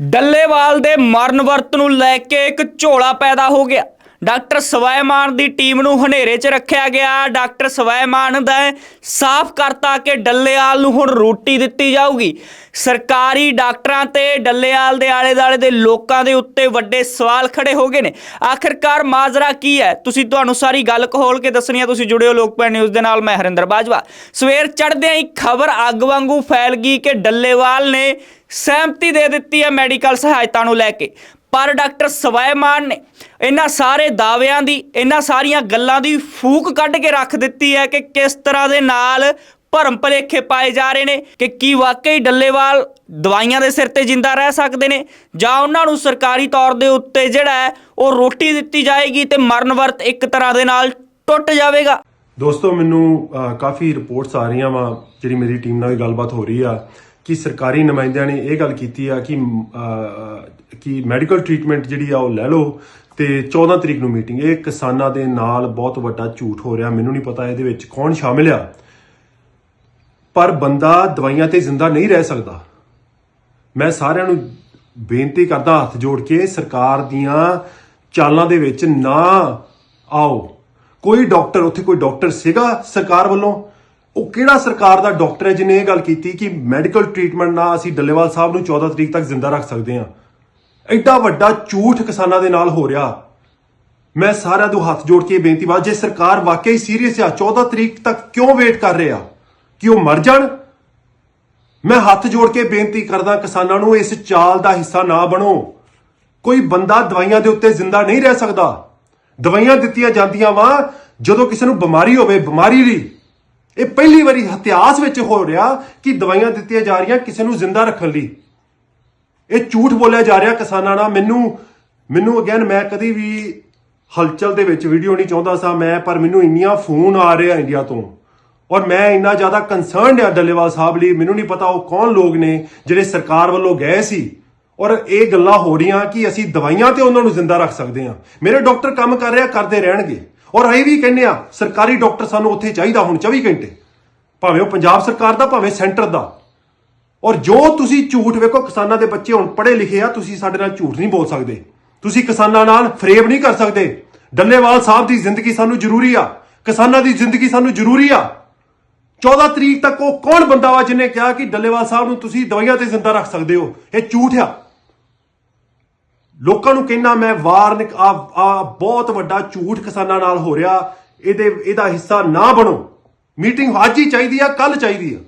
ਡੱਲੇਵਾਲ ਦੇ ਮਰਨ ਵਰਤ ਨੂੰ ਲੈ ਕੇ ਇੱਕ ਝੋਲਾ ਪੈਦਾ ਹੋ ਗਿਆ। ਡਾਕਟਰ ਸਵੈਮਾਨ ਦੀ ਟੀਮ ਨੂੰ ਹਨੇਰੇ 'ਚ ਰੱਖਿਆ ਗਿਆ। ਡਾਕਟਰ ਸਵੈਮਾਨ ਦਾ ਸਾਫ਼ ਕਰਤਾ ਕਿ ਡੱਲੇਵਾਲ ਨੂੰ ਹੁਣ ਰੋਟੀ ਦਿੱਤੀ ਜਾਊਗੀ। ਸਰਕਾਰੀ ਡਾਕਟਰਾਂ ਤੇ ਡੱਲੇਆਲ ਦੇ ਆਲੇ-ਦਾਲੇ ਦੇ ਲੋਕਾਂ ਦੇ ਉੱਤੇ ਵੱਡੇ ਸਵਾਲ ਖੜੇ ਹੋ ਗਏ ਨੇ। ਆਖਿਰਕਾਰ ਮਾਜਰਾ ਕੀ ਹੈ? ਤੁਸੀਂ ਤੁਹਾਨੂੰ ਸਾਰੀ ਗੱਲ ਖੋਲ ਕੇ ਦੱਸਣੀ ਹੈ ਤੁਸੀਂ ਜੁੜਿਓ ਲੋਕਪਾਲ ਨਿਊਜ਼ ਦੇ ਨਾਲ, ਮੈਂ ਹਰਿੰਦਰ ਬਾਜਵਾ। ਸਵੇਰ ਚੜ੍ਹਦਿਆਂ ਹੀ ਖਬਰ ਅੱਗ ਵਾਂਗੂ ਫੈਲ ਗਈ ਕਿ ਡੱਲੇਵਾਲ ਨੇ ਸਹਿਮਤੀ ਦੇ ਦਿੱਤੀ ਹੈ ਮੈਡੀਕਲ ਸਹਾਇਤਾ ਨੂੰ ਲੈ ਕੇ। ਪਰ ਡਾਕਟਰ ਸਵੈਮਾਨ ਨੇ ਇਹਨਾਂ ਸਾਰੇ ਦਾਅਵਿਆਂ ਦੀ, ਇਹਨਾਂ ਸਾਰੀਆਂ ਗੱਲਾਂ ਦੀ ਫੂਕ ਕੱਢ ਕੇ ਰੱਖ ਦਿੱਤੀ ਹੈ ਕਿ ਕਿਸ ਤਰ੍ਹਾਂ ਦੇ ਨਾਲ ਭਰਮ ਭਲੇਖੇ ਪਾਏ ਜਾ ਰਹੇ ਨੇ, ਕਿ ਕੀ ਵਾਕਈ ਡੱਲੇਵਾਲ ਦਵਾਈਆਂ ਦੇ ਸਿਰ ਤੇ ਜਿੰਦਾ ਰਹਿ ਸਕਦੇ ਨੇ, ਜਾਂ ਉਹਨਾਂ ਨੂੰ ਸਰਕਾਰੀ ਤੌਰ ਦੇ ਉੱਤੇ ਜਿਹੜਾ ਹੈ ਉਹ ਰੋਟੀ ਦਿੱਤੀ ਜਾਏਗੀ ਤੇ ਮਰਨ ਵਰਤ ਇੱਕ ਤਰ੍ਹਾਂ ਦੇ ਨਾਲ ਟੁੱਟ ਜਾਵੇਗਾ। ਦੋਸਤੋ, ਮੈਨੂੰ ਕਾਫੀ ਰਿਪੋਰਟਸ ਆ ਰਹੀਆਂ ਵਾ, ਜਿਹੜੀ ਮੇਰੀ ਟੀਮ ਨਾਲ ਵੀ ਗੱਲਬਾਤ ਹੋ ਰਹੀ ਆ। ਕਿ ਸਰਕਾਰੀ ਨੁਮਾਇੰਦਿਆਂ ਨੇ ਇਹ ਗੱਲ ਕੀਤੀ ਆ ਕਿ ਕਿ ਮੈਡੀਕਲ ਟ੍ਰੀਟਮੈਂਟ ਜਿਹੜੀ ਆ ਉਹ ਲੈ ਲਓ ਤੇ 14 ਤਰੀਕ ਨੂੰ ਮੀਟਿੰਗ। ਇਹ ਕਿਸਾਨਾਂ ਦੇ ਨਾਲ ਬਹੁਤ ਵੱਡਾ ਝੂਠ ਹੋ ਰਿਹਾ। ਮੈਨੂੰ ਨਹੀਂ ਪਤਾ ਇਹਦੇ ਵਿੱਚ ਕੌਣ ਸ਼ਾਮਿਲ ਆ। ਪਰ ਬੰਦਾ ਦਵਾਈਆਂ ਤੇ ਜ਼ਿੰਦਾ ਨਹੀਂ ਰਹਿ ਸਕਦਾ। ਮੈਂ ਸਾਰਿਆਂ ਨੂੰ ਬੇਨਤੀ ਕਰਦਾ ਹੱਥ ਜੋੜ ਕੇ ਸਰਕਾਰ ਦੀਆਂ ਚਾਲਾਂ ਦੇ ਵਿੱਚ ਨਾ ਆਓ। ਕੋਈ ਡਾਕਟਰ, ਉੱਥੇ ਕੋਈ ਡਾਕਟਰ ਸੀਗਾ ਸਰਕਾਰ ਵੱਲੋਂ? ਉਹ ਕਿਹੜਾ ਸਰਕਾਰ ਦਾ ਡਾਕਟਰ ਹੈ ਜਿਹਨੇ ਇਹ ਗੱਲ ਕੀਤੀ ਕਿ ਮੈਡੀਕਲ ਟ੍ਰੀਟਮੈਂਟ ਨਾਲ ਅਸੀਂ ਡੱਲੇਵਾਲ ਸਾਹਿਬ ਨੂੰ 14 ਤਰੀਕ ਤੱਕ ਜ਼ਿੰਦਾ ਰੱਖ ਸਕਦੇ ਹਾਂ। ਐਡਾ ਵੱਡਾ ਝੂਠ ਕਿਸਾਨਾਂ ਦੇ ਨਾਲ ਹੋ ਰਿਹਾ। ਮੈਂ ਸਾਰਿਆਂ ਨੂੰ ਹੱਥ ਜੋੜ ਕੇ ਬੇਨਤੀ ਵਾ, ਜੇ ਸਰਕਾਰ ਵਾਕਈ ਸੀਰੀਅਸ ਆ 14 ਤਰੀਕ ਤੱਕ ਕਿਉਂ ਵੇਟ ਕਰ ਰਹੇ? ਆ ਕਿ ਉਹ ਮਰ ਜਾਣ? ਮੈਂ ਹੱਥ ਜੋੜ ਕੇ ਬੇਨਤੀ ਕਰਦਾ ਕਿਸਾਨਾਂ ਨੂੰ ਇਸ ਚਾਲ ਦਾ ਹਿੱਸਾ ਨਾ ਬਣੋ। ਕੋਈ ਬੰਦਾ ਦਵਾਈਆਂ ਦੇ ਉੱਤੇ ਜ਼ਿੰਦਾ ਨਹੀਂ ਰਹਿ ਸਕਦਾ। ਦਵਾਈਆਂ ਦਿੱਤੀਆਂ ਜਾਂਦੀਆਂ ਵਾ, ਜਦੋਂ ਕਿਸੇ ਨੂੰ ਬਿਮਾਰੀ ਹੋਵੇ, ਬਿਮਾਰੀ ਲਈ ਇਹ ਪਹਿਲੀ ਵਾਰੀ ਇਤਿਹਾਸ ਵਿੱਚ ਹੋ ਰਿਹਾ ਕਿ ਦਵਾਈਆਂ ਦਿੱਤੀਆਂ ਜਾ ਰਹੀਆਂ ਕਿਸੇ ਨੂੰ ਜ਼ਿੰਦਾ ਰੱਖਣ ਲਈ। ਇਹ ਝੂਠ ਬੋਲਿਆ ਜਾ ਰਿਹਾ ਕਿਸਾਨਾਂ ਨਾਲ। ਮੈਨੂੰ ਮੈਨੂੰ ਅਗੇਨ ਮੈਂ ਕਦੀ ਵੀ ਹਲਚਲ ਦੇ ਵਿੱਚ ਵੀਡੀਓ ਨਹੀਂ ਚਾਹੁੰਦਾ ਸਾਂ। ਮੈਂ, ਪਰ ਮੈਨੂੰ ਇੰਨੀਆਂ ਫੋਨ ਆ ਰਿਹਾ ਇੰਡੀਆ ਤੋਂ। ਔਰ ਮੈਂ ਇੰਨਾ ਜ਼ਿਆਦਾ ਕੰਸਰਨਡ ਆ ਡੱਲੇਵਾਲ ਸਾਹਿਬ ਲਈ। ਮੈਨੂੰ ਨਹੀਂ ਪਤਾ ਉਹ ਕੌਣ ਲੋਕ ਨੇ ਜਿਹੜੇ ਸਰਕਾਰ ਵੱਲੋਂ ਗਏ ਸੀ। ਔਰ ਇਹ ਗੱਲਾਂ ਹੋ ਰਹੀਆਂ ਕਿ ਅਸੀਂ ਦਵਾਈਆਂ ਤੇ ਉਹਨਾਂ ਨੂੰ ਜ਼ਿੰਦਾ ਰੱਖ ਸਕਦੇ ਹਾਂ। ਮੇਰੇ ਡਾਕਟਰ ਕੰਮ ਕਰ ਰਿਹਾ, ਕਰਦੇ ਰਹਿਣਗੇ। ਔਰ ਇਹ ਵੀ ਕਹਿੰਦੇ ਆ ਸਰਕਾਰੀ ਡਾਕਟਰ ਸਾਨੂੰ ਉੱਥੇ ਚਾਹੀਦਾ ਹੁਣ 24 ਘੰਟੇ। ਭਾਵੇਂ ਉਹ ਪੰਜਾਬ ਸਰਕਾਰ ਦਾ, ਭਾਵੇਂ ਸੈਂਟਰ ਦਾ। ਔਰ ਜੋ ਤੁਸੀਂ ਝੂਠ ਵੇਖੋ, ਕਿਸਾਨਾਂ ਦੇ ਬੱਚੇ ਹੁਣ ਪੜ੍ਹੇ ਲਿਖੇ ਆ, ਤੁਸੀਂ ਸਾਡੇ ਨਾਲ ਝੂਠ ਨਹੀਂ ਬੋਲ ਸਕਦੇ। ਤੁਸੀਂ ਕਿਸਾਨਾਂ ਨਾਲ ਫਰੇਬ ਨਹੀਂ ਕਰ ਸਕਦੇ। ਡੱਲੇਵਾਲ ਸਾਹਿਬ ਦੀ ਜ਼ਿੰਦਗੀ ਸਾਨੂੰ ਜ਼ਰੂਰੀ ਆ। ਕਿਸਾਨਾਂ ਦੀ ਜ਼ਿੰਦਗੀ ਸਾਨੂੰ ਜ਼ਰੂਰੀ ਆ। 14 ਤਰੀਕ ਤੱਕ ਉਹ ਕੌਣ ਬੰਦਾ ਵਾ ਜਿਹਨੇ ਕਿਹਾ ਕਿ ਡੱਲੇਵਾਲ ਸਾਹਿਬ ਨੂੰ ਤੁਸੀਂ ਦਵਾਈਆਂ ਤੇ ਜ਼ਿੰਦਾ ਰੱਖ ਸਕਦੇ ਹੋ? ਇਹ ਝੂਠ ਆ। ਲੋਕਾਂ ਨੂੰ ਕਹਿਣਾ ਮੈਂ ਵਾਰ ਆ ਆ ਬਹੁਤ ਵੱਡਾ ਝੂਠ ਕਿਸਾਨਾਂ ਨਾਲ ਹੋ ਰਿਹਾ। ਇਹਦੇ ਇਹਦਾ ਹਿੱਸਾ ਨਾ ਬਣੋ। ਮੀਟਿੰਗ ਅੱਜ ਹੀ ਚਾਹੀਦੀ ਆ ਕੱਲ ਚਾਹੀਦੀ ਆ।